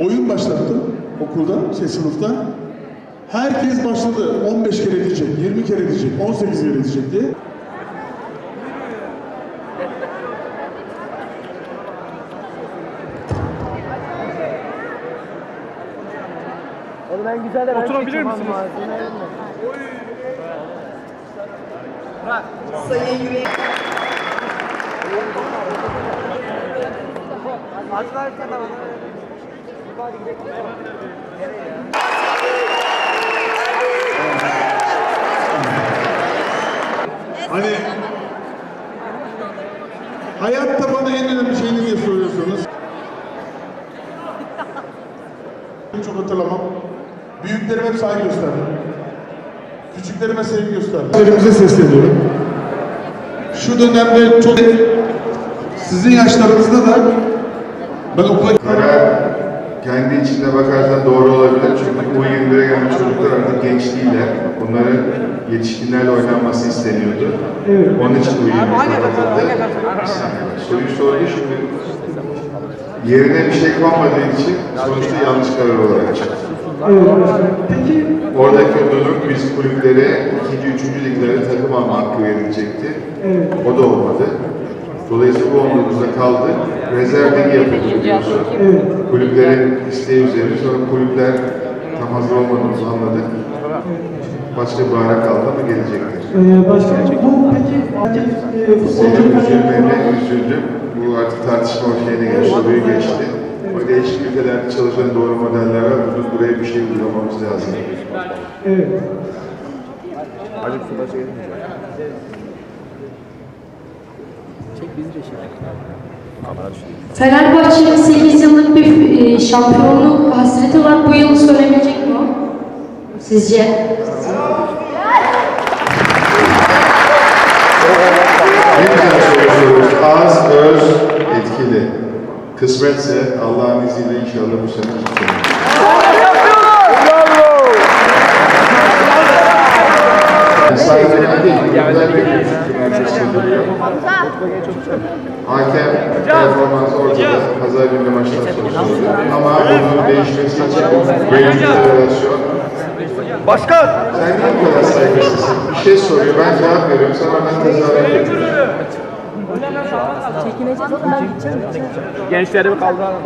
Oyun başlattım okulda, şey sınıfta. Herkes başladı. 15 kere diyecek, 20 kere diyecek, 18 kere diyecek diye. Oğlum en güzel de ben Oturabilir misiniz? elme. Sayın Yüreği Açlar kadar bana Hadi? Hani hayatta bana en önemli şey ne diye soruyorsunuz. Çok hatırlamam. Büyüklerime hep saygı gösterdim. Küçüklerime sevgi gösterdim. Elimize sesleniyorum. Şu dönemde çok sizin yaşlarınızda da ben okula kendi içinde bakarsan doğru olabilir. Çünkü bu 21'e gelen çocuklar artık genç değiller. Bunların yetişkinlerle oynanması isteniyordu. Onun için bu 21 kapatıldı. Bir saniye. Soruyu sordu şimdi. Yerine bir şey konmadığı için sonuçta yanlış karar olarak çıktı. Oradaki durum biz kulüplere, ikinci, üçüncü liglere takım alma hakkı verilecekti. O da olmadı. Dolayısıyla bu 19'da kaldı. Rezerv ligi yapıldı biliyorsun. Kulüplerin isteği üzerine sonra kulüpler tam hazır olmadığımızı anladık. Başka bir ara kaldı ama gelecektir. Ee, Başkanım bu peki aktif e, Senin futbolcu üzülmene üzüldüm. Bu artık tartışma şeyine geçti, soruyu geçti. O değişik ülkelerde çalışan doğru modeller var. Biz buraya bir şey uygulamamız lazım. Evet. Fenerbahçe'nin 8 yıllık bir e, şampiyonluk hasreti var. Bu yıl söyleyebilecek mi o? Sizce? Az, öz, etkili. Kısmetse Allah'ın izniyle inşallah bu sene tutacağız. Merkez çözülüyor. Hakem performans ortada, pazar günü maçtan soruluyor. Ama bunun değişmesi için bir federasyon. Başkan! Sen niye bu kadar saygısızsın? Bir şey soruyor, ben cevap veriyorum, sen oradan tezahürat ediyorsun. Çekinecek mi? Ben gideceğim. Gençlerimi kaldıralım.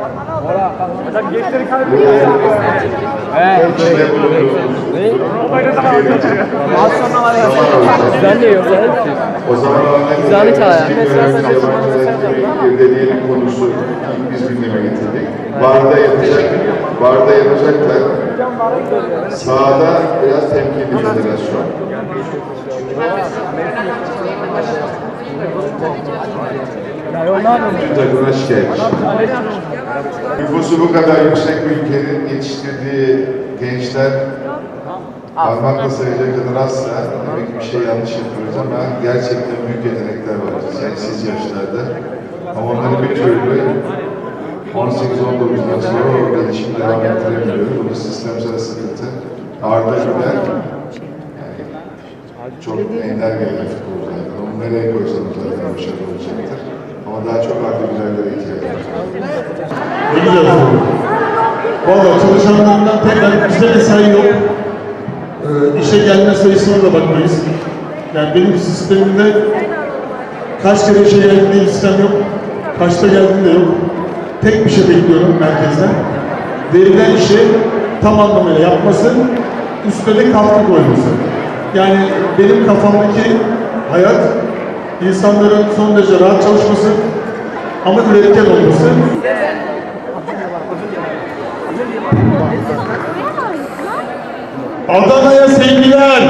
Hocam gençleri kaldır. İçinde bulunduğumuz Az sonra var ya. Güzel diyor. O zaman konusu biz gündeme getirdik. Barda yapacak, barda yapacaklar. Sağda biraz temkinli federasyon. Takımına şikayet. Nüfusu bu kadar yüksek bir ülkenin yetiştirdiği gençler parmakla sayacak kadar azsa demek ki bir şey yanlış yapıyoruz ama gerçekten büyük yetenekler var gençsiz yaşlarda. Ama onları bir türlü 18-19'dan sonra o gelişim devam ettiremiyoruz. Bu da sistemsel sıkıntı. Arda Güler yani çok ender gelen futbolculardan. Onu nereye koysanız zaten başarılı olacaktır. Ama daha çok Arda Güler'lere ihtiyacı var. Ne güzel soru. Valla çalışanlarından tekrar bizde mesai yok. Ee, işe gelme sayısına da bakmayız. Yani benim sistemimde kaç kere işe geldiğinde listem yok. Kaçta geldiğinde yok. Tek bir şey bekliyorum merkezden. Verilen işi tam anlamıyla yapması, üstüne de katkı koyması. Yani benim kafamdaki hayat insanların son derece rahat çalışması ama üretken olması. Adana'ya sevgiler.